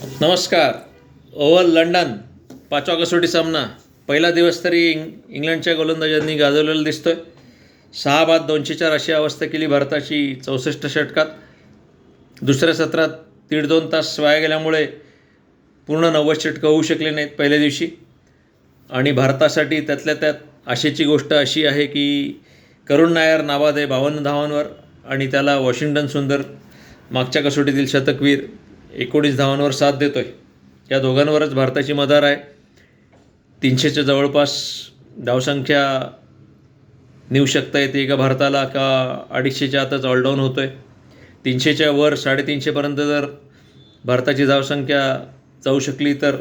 नमस्कार. Oval London पाचवा कसोटी सामना. पहिला दिवस तरी इंग इंग्लंडच्या गोलंदाजांनी गाजवलेला दिसतोय. सहा बाद दोनशे चार अशी अवस्था केली भारताची चौसष्ट षटकात. दुसऱ्या सत्रात दीड दोन तास वाया गेल्यामुळे पूर्ण नव्वद षटकं होऊ शकले नाहीत पहिल्या दिवशी. आणि भारतासाठी त्यातल्या त्यात आशेची गोष्ट अशी आहे की करुण नायर नाबाद आहे बावन्न धावांवर आणि त्याला वॉशिंग्टन सुंदर मागच्या कसोटीतील शतकवीर एकोणीस धावांवर साथ देतो आहे या दोघांवरच भारताची मदार आहे. तीनशेच्या जवळपास धावसंख्या नेऊ शकता येते का भारताला का अडीचशेच्या आतच ऑलडाऊन होतो आहे तीनशेच्या वर साडेतीनशेपर्यंत जर भारताची धावसंख्या जाऊ शकली तर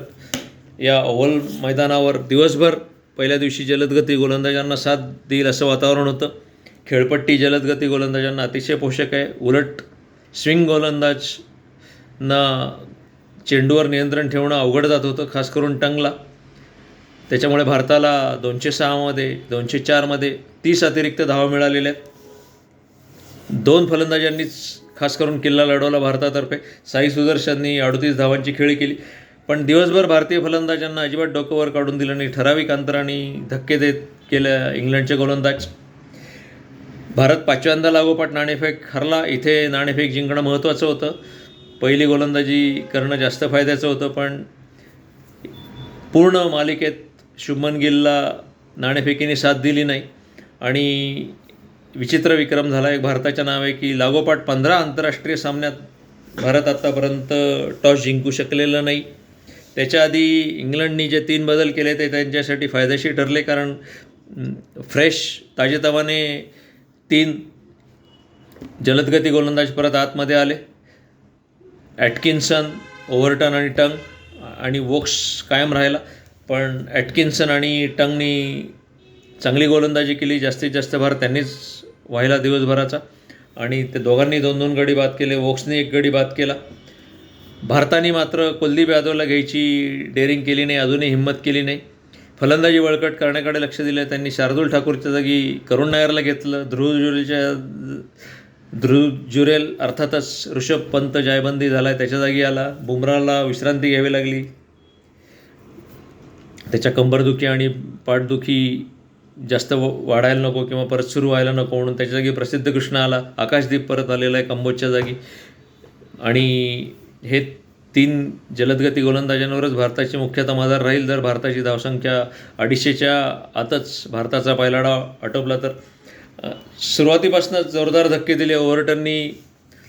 या ओव्हल मैदानावर दिवसभर पहिल्या दिवशी जलदगती गोलंदाजांना साथ देईल असं वातावरण होतं. खेळपट्टी जलदगती गोलंदाजांना अतिशय पोषक आहे. उलट स्विंग गोलंदाज ना चेंडूवर नियंत्रण ठेवणं अवघड जात होतं खास करून टंगला. त्याच्यामुळे भारताला दोनशे सहामध्ये दोनशे चारमध्ये तीस अतिरिक्त धावा मिळालेल्या आहेत. दोन फलंदाजांनीच खास करून किल्ला लढवला भारतातर्फे. साई सुदर्शननी अडतीस धावांची खेळी केली. पण दिवसभर भारतीय फलंदाजांना अजिबात डोकंवर काढून दिलं नाही. ठराविक अंतराने धक्के देत केल्या इंग्लंडचे गोलंदाज. भारत पाचव्यांदा लागोपाठ नाणेफेक हरला. इथे नाणेफेक जिंकणं महत्त्वाचं होतं. पहिली गोलंदाजी करणं जास्त फायद्याचं होतं पण पूर्ण मालिकेत शुभमन गिलला नाणेफेकीने साथ दिली नाही. आणि विचित्र विक्रम झाला. एक भारताच्या नावे की लागोपाठ पंधरा आंतरराष्ट्रीय सामन्यात भारत आत्तापर्यंत टॉस जिंकू शकलेलं नाही. त्याच्या आधी इंग्लंडनी जे तीन बदल केले ते त्यांच्यासाठी फायदेशीर ठरले कारण फ्रेश ताजेतवाने तीन जलदगती गोलंदाज परत आतमध्ये आले. ॲटकिन्सन ओव्हरटन आणि टंग आणि वोक्स कायम राहिला. पण ॲटकिन्सन आणि टंगनी चांगली गोलंदाजी केली. जास्तीत जास्त भार त्यांनीच व्हायला दिवसभराचा. आणि ते दोघांनी दोन दोन गडी बाद केले वोक्सने एक गडी बाद केला. भारताने मात्र कुलदीप यादवला घ्यायची डेअरिंग केली नाही अजूनही हिंमत केली नाही. फलंदाजी बळकट करण्याकडे लक्ष दिलं त्यांनी. शार्दुल ठाकूरच्या जागी करुण नायरला घेतलं. ध्रुव जुरेलच्या ध्रुव जुरेल अर्थातच ऋषभ पंत जायबंदी झाला आहे त्याच्या जागी आला. बुमराला विश्रांती घ्यावी लागली. त्याच्या कंबरदुखी आणि पाठदुखी जास्त व- वाढायला नको किंवा परत सुरू व्हायला नको म्हणून त्याच्या जागी प्रसिद्ध कृष्ण आला. आकाशदीप परत आलेला आहे कंबोजच्या जागी. आणि हे तीन जलदगती गोलंदाजांवरच भारताची मुख्यतः मदार राहील. जर भारताची धावसंख्या अडीचशेच्या आतच भारताचा पहिला डाव आटोपला तर सुरुवातीपासूनच जोरदार धक्के दिले. ओव्हरटननी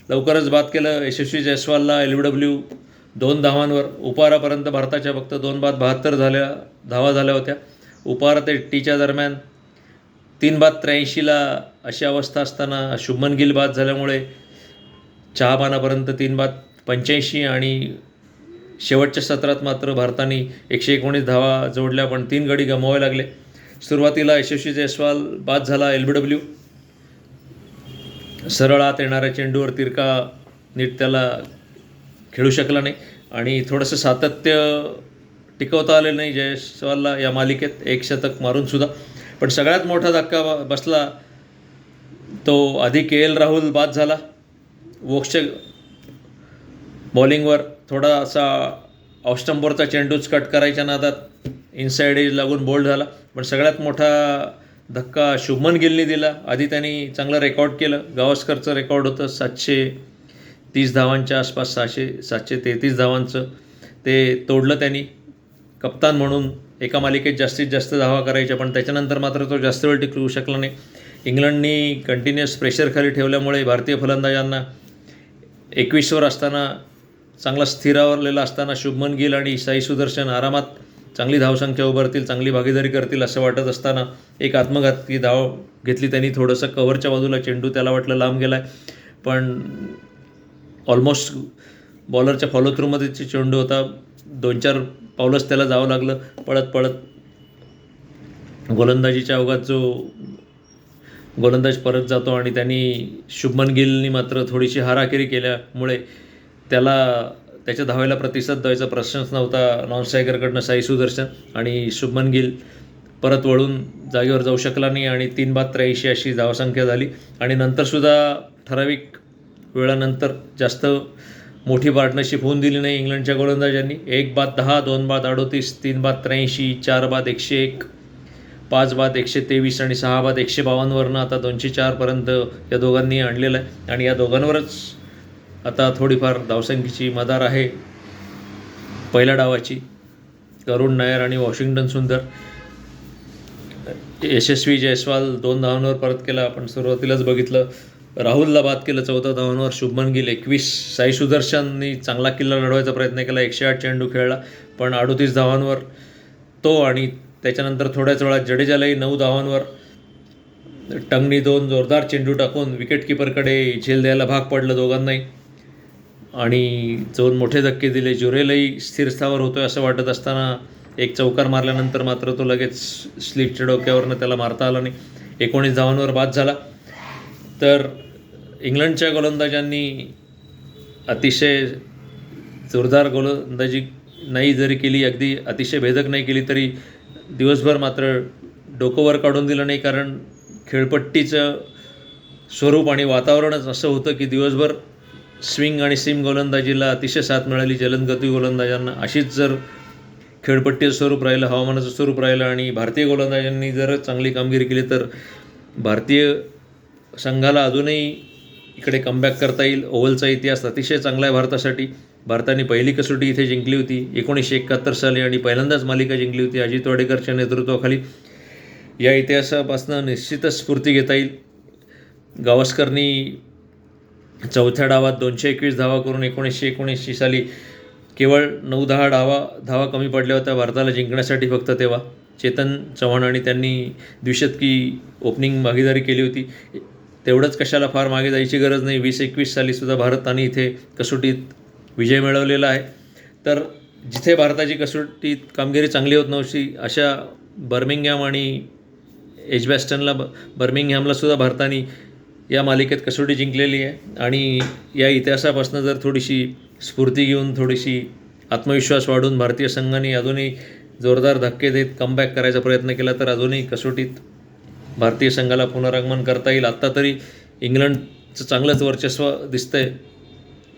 लवकरच बाद केलं. यशस्वी जयस्वालला एल डब्ल्यू दोन धावांवर. उपारापर्यंत भारताच्या फक्त दोन बाद बहात्तर झाल्या धावा झाल्या होत्या. उपार ते टीच्या दरम्यान तीन बाद त्र्याऐंशीला अशी अवस्था असताना शुभमन गिल बाद झाल्यामुळे चहापानापर्यंत तीन बाद पंच्याऐंशी आणि शेवटच्या सत्रात मात्र भारताने एकशे एकोणीस धावा जोडल्या पण तीन गडी गमवावे लागले. सुरुवातीला यशस्वी जयस्वाल बाद झाला एल बी डब्ल्यू सरळ आत येणाऱ्या चेंडूवर तिरका नीट त्याला खेळू शकला नाही. आणि थोडंसं सातत्य टिकवता आलेलं नाही जयस्वालला या मालिकेत एक शतक मारूनसुद्धा पण सगळ्यात मोठा धक्का बसला तो आधी के एल राहुल बाद झाला. वोक्सच्या बॉलिंगवर थोडासा ऑस्टंबोरचा चेंडूच कट करायच्या नादात. इनसाईड एज लागून बोल्ड झाला. पण सगळ्यात मोठा धक्का शुभमन गिलने दिला. आधी त्यांनी चांगलं रेकॉर्ड केलं. गावस्करचं रेकॉर्ड होतं सातशे तीस धावांच्या आसपास सहाशे सातशे तेहतीस धावांचं. ते तोडलं त्यांनी. कप्तान म्हणून एका मालिकेत जास्तीत जास्त धावा करायच्या पण त्याच्यानंतर मात्र तो जास्त वेळ टिकवू शकला नाही. इंग्लंडनी कंटिन्युअस प्रेशरखाली ठेवल्यामुळे भारतीय फलंदाजांना एकवीसवर असताना चांगला स्थिरावरलेला असताना शुभमन गिल आणि साई सुदर्शन आरामात चांगली धावसंख्या उभारतील चांगली भागीदारी करतील असं वाटत असताना एक आत्मघातकी धाव घेतली त्यांनी. थोडंसं कव्हरच्या बाजूला चेंडू त्याला वाटलं लांब गेला आहे पण ऑलमोस्ट बॉलरच्या फॉलो थ्रूमध्येच चेंडू होता दोन चार पावलंच त्याला जावं लागलं. पळत पळत गोलंदाजीच्या अवघात जो गोलंदाज परत जातो आणि त्यांनी शुभमन गिलनी मात्र थोडीशी हाराखेरी केल्यामुळे त्याला त्याच्या धावायला प्रतिसाद द्यायचा प्रश्नच नव्हता. नॉन स्ट्रायकरकडनं साई सुदर्शन आणि शुभमन गिल परत वळून जागेवर जाऊ शकला नाही आणि तीन बाद त्र्याऐंशी अशी धावसंख्या झाली. आणि नंतरसुद्धा ठराविक वेळानंतर जास्त मोठी पार्टनरशिप होऊन दिली नाही इंग्लंडच्या गोलंदाजांनी. एक बाद दहा दोन बाद अडोतीस तीन बाद त्र्याऐंशी चार बाद एकशे एक पाच बाद एकशे तेवीस आणि सहा बाद एकशे बावन्नवरनं आता दोनशे चारपर्यंत या दोघांनी आणलेलं आहे. आणि या दोघांवरच आता थोडीफार धावसंख्येची मदार आहे. पहिल्या डावाची करुण नायर आणि वॉशिंग्टन सुंदर. यशस्वी जयस्वाल दोन धावांवर परत केला. आपण सुरुवातीलाच बघितलं राहुलला बाद केलं चौदा धावांवर. शुभमन गिल एकवीस. साई सुदर्शननी चांगला किल्ला लढवायचा प्रयत्न केला. एकशे आठ चेंडू खेळला पण अडोतीस धावांवर तो आणि त्याच्यानंतर थोड्याच वेळात जडेजालाही नऊ धावांवर. टंगनी दोन जोरदार चेंडू टाकून विकेटकीपरकडे झेल द्यायला भाग पडलं दोघांनाही. आणि दोन मोठे धक्के दिले जुरेलही स्थिरस्थावर होतोय असं वाटत असताना एक चौकार मारल्यानंतर मात्र तो लगेच स्लीपच्या डोक्यावरनं त्याला मारता आला नाही. एकोणीस धावांवर बाद झाला. तर इंग्लंडच्या गोलंदाजांनी अतिशय जोरदार गोलंदाजी नाही जरी केली अगदी अतिशय भेदक नाही केली तरी दिवसभर मात्र डोकं वर काढून दिलं नाही कारण खेळपट्टीचं स्वरूप आणि वातावरणच असं होतं की दिवसभर स्विंग आणि सिम गोलंदाजीला अतिशय साथ मिळाली. जलदगती गोलंदाजांना अशीच जर खेळपट्टीचं स्वरूप राहिलं हवामानाचं स्वरूप राहिलं आणि भारतीय गोलंदाजांनी जर चांगली कामगिरी केली तर भारतीय संघाला अजूनही इकडे कमबॅक करता येईल. ओव्हलचा इतिहास अतिशय चांगला आहे भारतासाठी. भारताने पहिली कसोटी इथे जिंकली होती. एकोणीसशे एकाहत्तर साली आणि पहिल्यांदाच मालिका जिंकली होती अजित वाडेकरच्या नेतृत्वाखाली. या इतिहासापासून निश्चितच स्फूर्ती घेता येईल. गावस्करनी चौथ्या डावात दोनशे एकवीस धावा करून एकोणीसशे एकोणऐंशी साली केवळ नऊ दहा डावा धावा कमी पडल्या होत्या. भारताला जिंकण्यासाठी फक्त तेव्हा चेतन चव्हाण आणि त्यांनी द्विशतकी ओपनिंग भागीदारी केली होती. तेवढंच कशाला फार मागे जायची गरज नाही. वीस एकवीस सालीसुद्धा भारताने इथे कसोटीत विजय मिळवलेला आहे. तर जिथे भारताची कसोटीत कामगिरी चांगली होत नव्हती अशा बर्मिंगहॅम आणि एजबॅस्टनला ब बर्मिंगहॅमलासुद्धा भारताने या मालिकेत कसोटी जिंकलेली आहे. आणि या इतिहासापासून जर थोडीशी स्फूर्ती घेऊन थोडीशी आत्मविश्वास वाढून भारतीय संघाने अजूनही जोरदार धक्के देत कमबॅक करायचा प्रयत्न केला तर अजूनही कसोटीत भारतीय संघाला पुनरागमन करता येईल. आत्ता तरी इंग्लंडचं चांगलंच वर्चस्व दिसतंय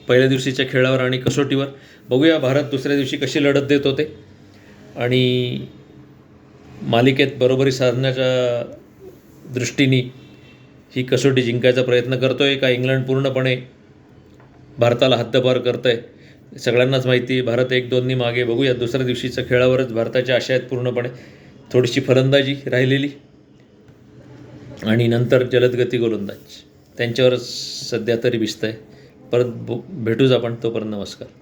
पहिल्या दिवशीच्या खेळावर आणि कसोटीवर. बघूया भारत दुसऱ्या दिवशी कशी लढत देत होते. आणि मालिकेत बरोबरी साधण्याच्या दृष्टीने ही कसोटी जिंकायचा प्रयत्न करतो आहे का इंग्लंड पूर्णपणे भारताला हद्दपार करतं आहे सगळ्यांनाच माहिती भारत एक दोननी मागे बघूया दुसऱ्या दिवशीच्या खेळावरच भारताच्या आशा आहेत पूर्णपणे. थोडीशी फलंदाजी राहिलेली. आणि नंतर जलदगती गोलंदाज. त्यांच्यावरच सध्या तरी भिजतं आहे परत भेटूच आपण तोपर्यंत नमस्कार.